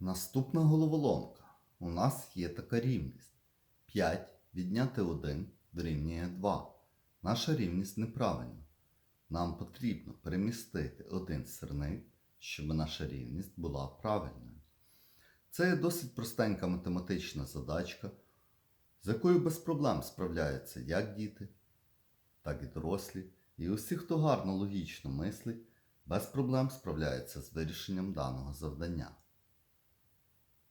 Наступна головоломка. У нас є така рівність. 5 відняти 1 дорівнює 2. Наша рівність неправильна. Нам потрібно перемістити один сирник, щоб наша рівність була правильною. Це є досить простенька математична задачка, з якою без проблем справляються як діти, так і дорослі. І усі, хто гарно логічно мислить, без проблем справляються з вирішенням даного завдання.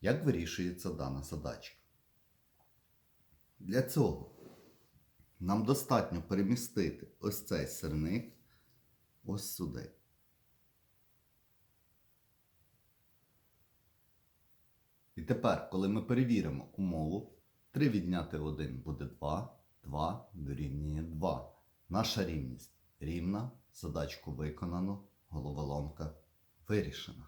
Як вирішується дана задачка? Для цього нам достатньо перемістити ось цей сирник ось сюди. І тепер, коли ми перевіримо умову, 3 відняти 1 буде 2, 2 дорівнює 2. Наша рівність рівна, задачку виконано, головоломка вирішена.